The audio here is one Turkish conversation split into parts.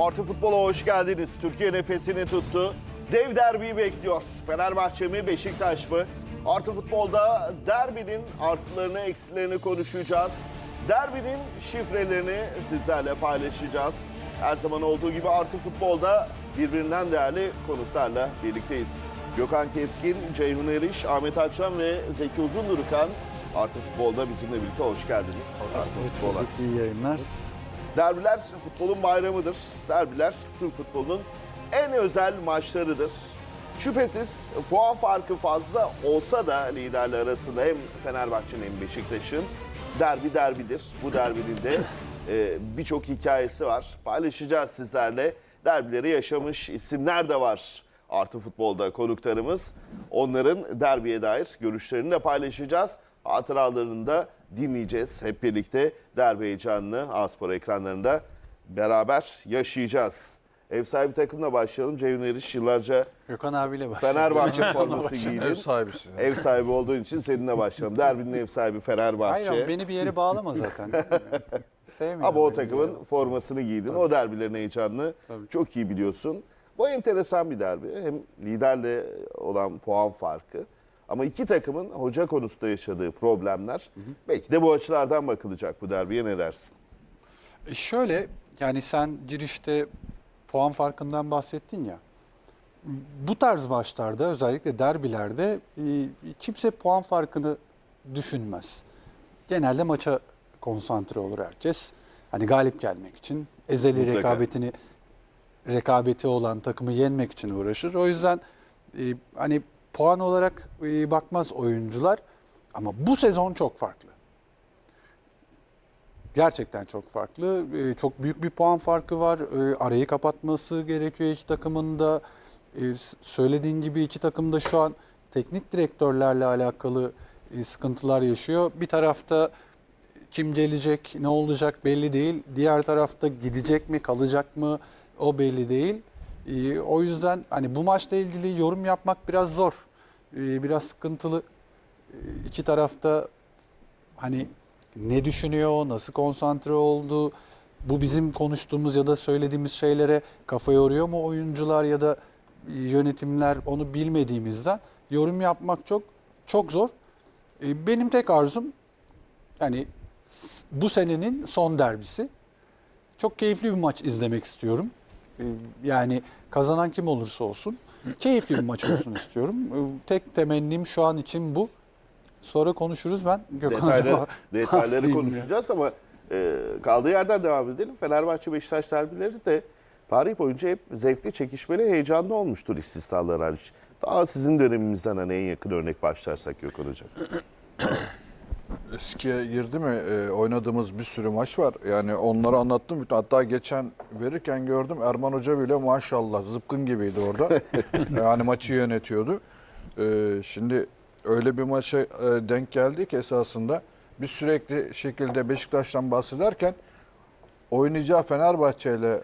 Artı Futbol'a hoş geldiniz. Türkiye nefesini tuttu. Dev derbiyi bekliyor. Fenerbahçe mi, Beşiktaş mı? Artı Futbol'da derbinin artılarını, eksilerini konuşacağız. Derbinin şifrelerini sizlerle paylaşacağız. Her zaman olduğu gibi Artı Futbol'da birbirinden değerli konuklarla birlikteyiz. Gökhan Keskin, Ceyhun Eriş, Ahmet Akşam ve Zeki Uzundurukan Artı Futbol'da bizimle birlikte hoş geldiniz. Artı Futbol'a. İyi yayınlar. Derbiler futbolun bayramıdır. Derbiler Türk futbolunun en özel maçlarıdır. Şüphesiz puan farkı fazla olsa da liderler arasında hem Fenerbahçe'nin hem Beşiktaş'ın derbi derbidir. Bu derbinin de e, birçok hikayesi var. Paylaşacağız sizlerle. Derbileri yaşamış isimler de var. Artı futbolda konuklarımız. Onların derbiye dair görüşlerini de paylaşacağız. Hatıralarını da dinleyeceğiz hep birlikte. Derbi heyecanını Aspor ekranlarında beraber yaşayacağız. Ev sahibi takımla başlayalım. Ceyhun Eriş yıllarca Gökhan abiyle başlayalım. Fenerbahçe forması giydin. Ev sahibisin. Ev sahibi olduğun için seninle başlayalım. Derbinin ev sahibi Fenerbahçe. Hayır beni bir yere bağlama zaten. Sevmiyorum. Ama o takımın formasını giydin. O derbilerin heyecanını Tabii. çok iyi biliyorsun. Bu enteresan bir derbi. Hem liderle olan puan farkı. Ama iki takımın hoca konusunda yaşadığı problemler. Belki de bu açılardan bakılacak bu derbiye ne dersin? E Şöyle yani sen girişte puan farkından bahsettin ya. Bu tarz maçlarda özellikle derbilerde e, kimse puan farkını düşünmez. Genelde maça konsantre olur herkes. Hani galip gelmek için ezeli Mutlaka. rekabetini rekabeti olan takımı yenmek için uğraşır. O yüzden e, hani puan olarak e, bakmaz oyuncular ama bu sezon çok farklı. Gerçekten çok farklı. E, çok büyük bir puan farkı var. E, arayı kapatması gerekiyor iki takımın da. Söylediğin gibi iki takım da şu an teknik direktörlerle alakalı sıkıntılar yaşıyor. Bir tarafta kim gelecek, ne olacak belli değil. Diğer tarafta gidecek mi, kalacak mı o belli değil. E, o yüzden hani bu maçla ilgili yorum yapmak biraz zor. E, biraz sıkıntılı. E, iki tarafta hani ne düşünüyor, nasıl konsantre oldu, bu bizim konuştuğumuz ya da söylediğimiz şeylere kafa yoruyor mu oyuncular ya da yönetimler onu bilmediğimizden yorum yapmak çok çok zor. Benim tek arzum yani bu senenin son derbisi. Çok keyifli bir maç izlemek istiyorum. E, Yani kazanan kim olursa olsun keyifli bir maç olsun istiyorum. E, Tek temennim şu an için bu. Sonra konuşuruz ben. Gökhan'a Detaylı, detayları paslayayım ya. konuşacağız ama e, kaldığı yerden devam edelim. Fenerbahçe Beşiktaş derbileri de tarih boyunca hep zevkli, çekişmeli, heyecanlı olmuştur istisnalar hariç. Daha sizin döneminizden hani en yakın örnek başlarsak Gökhan Hocam. Eskiye girdi mi e, oynadığımız bir sürü maç var. Yani onları anlattım. Hatta geçen verirken gördüm Erman Hoca bile maşallah zıpkın gibiydi orada. yani maçı yönetiyordu. E, şimdi öyle bir maça e, denk geldik esasında. Biz sürekli şekilde Beşiktaş'tan bahsederken oynayacağı Fenerbahçe ile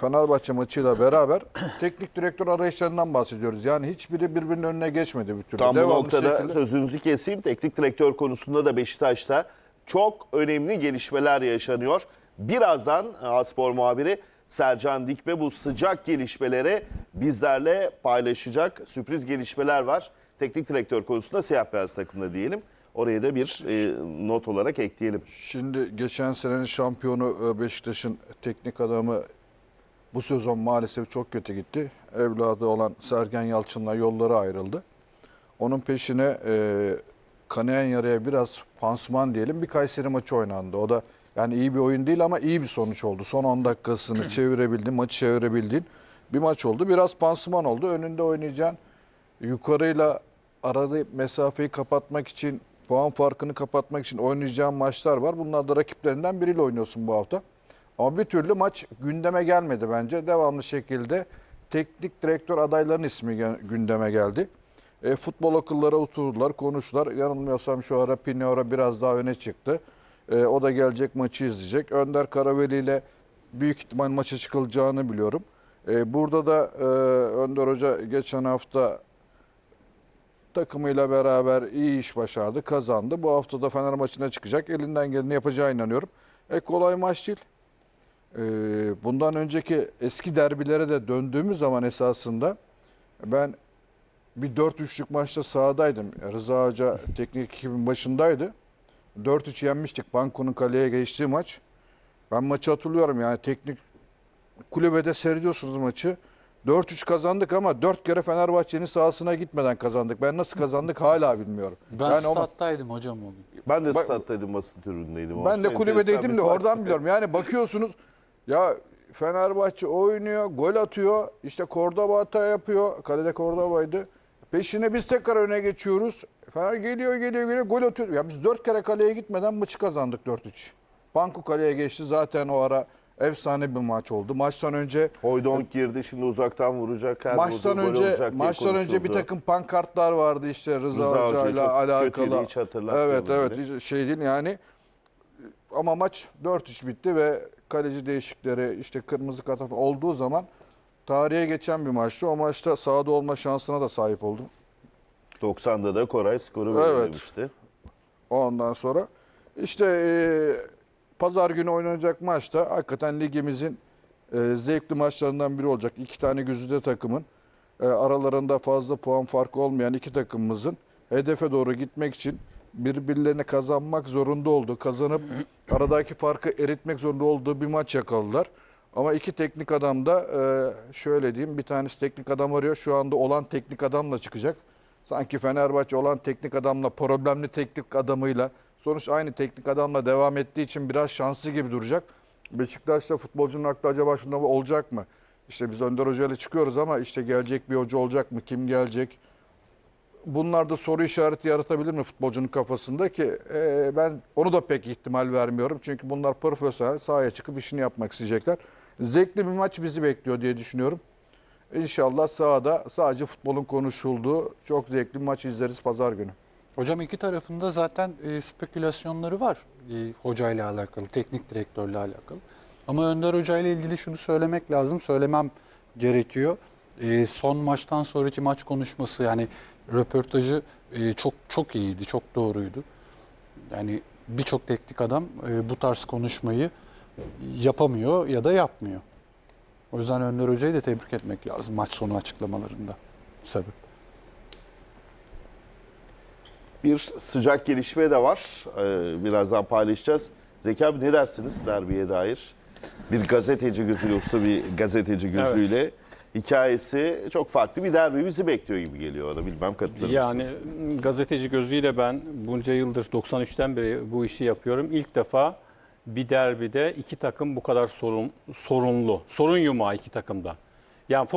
Fenerbahçe maçıyla beraber teknik direktör arayışlarından bahsediyoruz. Yani hiçbiri birbirinin önüne geçmedi bir türlü. Tam bu Devamlı noktada şekilde- sözünüzü keseyim. Teknik direktör konusunda da Beşiktaş'ta çok önemli gelişmeler yaşanıyor. Birazdan Aspor muhabiri Sercan Dikbe bu sıcak gelişmeleri bizlerle paylaşacak. Sürpriz gelişmeler var. Teknik direktör konusunda siyah beyaz takımda diyelim. Oraya da bir e, not olarak ekleyelim. Şimdi geçen senenin şampiyonu e, Beşiktaş'ın teknik adamı bu sezon maalesef çok kötü gitti. Evladı olan Sergen Yalçın'la yolları ayrıldı. Onun peşine e, kanayan yaraya biraz pansuman diyelim bir Kayseri maçı oynandı. O da yani iyi bir oyun değil ama iyi bir sonuç oldu. Son 10 dakikasını çevirebildin, maçı çevirebildiğin bir maç oldu. Biraz pansuman oldu. Önünde oynayacağın yukarıyla arada mesafeyi kapatmak için, puan farkını kapatmak için oynayacağın maçlar var. Bunlar da rakiplerinden biriyle oynuyorsun bu hafta. Ama bir türlü maç gündeme gelmedi bence. Devamlı şekilde teknik direktör adaylarının ismi gündeme geldi. E, futbol akıllara oturdular, konuştular. Yanılmıyorsam şu ara Pinora biraz daha öne çıktı. E, o da gelecek maçı izleyecek. Önder Karaveli ile büyük ihtimal maça çıkılacağını biliyorum. E, burada da e, Önder Hoca geçen hafta takımıyla beraber iyi iş başardı, kazandı. Bu hafta da Fener maçına çıkacak. Elinden geleni yapacağı inanıyorum. E kolay maç değil. Ee, bundan önceki eski derbilere de döndüğümüz zaman esasında ben bir 4-3'lük maçta sahadaydım. Rıza Hoca teknik ekibin başındaydı. 4-3 yenmiştik. Banko'nun kaleye geçtiği maç. Ben maçı hatırlıyorum yani teknik kulübede seyrediyorsunuz maçı. 4-3 kazandık ama 4 kere Fenerbahçe'nin sahasına gitmeden kazandık. Ben nasıl kazandık hala bilmiyorum. Ben yani stat'taydım hocam o gün. Ben de Bak- stattaydım basın tribünündeydim. ben de kulübedeydim de oradan biliyorum. Yani bakıyorsunuz ya Fenerbahçe oynuyor, gol atıyor. İşte Cordoba hata yapıyor. Kalede Cordoba'ydı. Peşine biz tekrar öne geçiyoruz. Fener geliyor, geliyor, geliyor, gol atıyor. Ya biz dört kere kaleye gitmeden maçı kazandık 4-3. Banko kaleye geçti zaten o ara efsane bir maç oldu. Maçtan önce Hoydonk girdi şimdi uzaktan vuracak. Her maçtan vurduğu gol önce maçtan önce bir takım pankartlar vardı işte Rıza, Rıza Hoca ile alakalı. hiç Evet evet hiç şey değil yani. Ama maç 4-3 bitti ve kaleci değişikleri işte kırmızı kart olduğu zaman tarihe geçen bir maçtı. O maçta sahada olma şansına da sahip oldum. 90'da da Koray skoru Evet. belirlemişti. Ondan sonra işte e, pazar günü oynanacak maçta hakikaten ligimizin e, zevkli maçlarından biri olacak. İki tane güzide takımın e, aralarında fazla puan farkı olmayan iki takımımızın hedefe doğru gitmek için birbirlerine kazanmak zorunda olduğu, kazanıp aradaki farkı eritmek zorunda olduğu bir maç yakaladılar. Ama iki teknik adam da e, şöyle diyeyim bir tanesi teknik adam arıyor. Şu anda olan teknik adamla çıkacak. Sanki Fenerbahçe olan teknik adamla, problemli teknik adamıyla, sonuç aynı teknik adamla devam ettiği için biraz şanslı gibi duracak. Beşiktaş'ta futbolcunun aklı acaba şunda olacak mı? İşte biz Önder Hoca ile çıkıyoruz ama işte gelecek bir hoca olacak mı? Kim gelecek? Bunlar da soru işareti yaratabilir mi futbolcunun kafasında ki e, ben onu da pek ihtimal vermiyorum. Çünkü bunlar profesyonel sahaya çıkıp işini yapmak isteyecekler. Zevkli bir maç bizi bekliyor diye düşünüyorum. İnşallah sahada sadece futbolun konuşulduğu çok zevkli maç izleriz pazar günü. Hocam iki tarafında zaten e, spekülasyonları var. E, hocayla alakalı, teknik direktörle alakalı. Ama Önder Hoca ile ilgili şunu söylemek lazım, söylemem gerekiyor. E, son maçtan sonraki maç konuşması yani röportajı e, çok çok iyiydi, çok doğruydu. Yani birçok teknik adam e, bu tarz konuşmayı yapamıyor ya da yapmıyor. O yüzden Önder Hoca'yı da tebrik etmek lazım maç sonu açıklamalarında. Sebep. Bir sıcak gelişme de var. Ee, birazdan paylaşacağız. Zeki abi ne dersiniz derbiye dair? Bir gazeteci gözüyle, usta bir gazeteci gözüyle hikayesi çok farklı bir derbi bizi bekliyor gibi geliyor ona. Bilmem katılır Yani gazeteci gözüyle ben bunca yıldır 93'ten beri bu işi yapıyorum. İlk defa bir derbide iki takım bu kadar sorun, sorunlu. Sorun yumağı iki takımda. Yani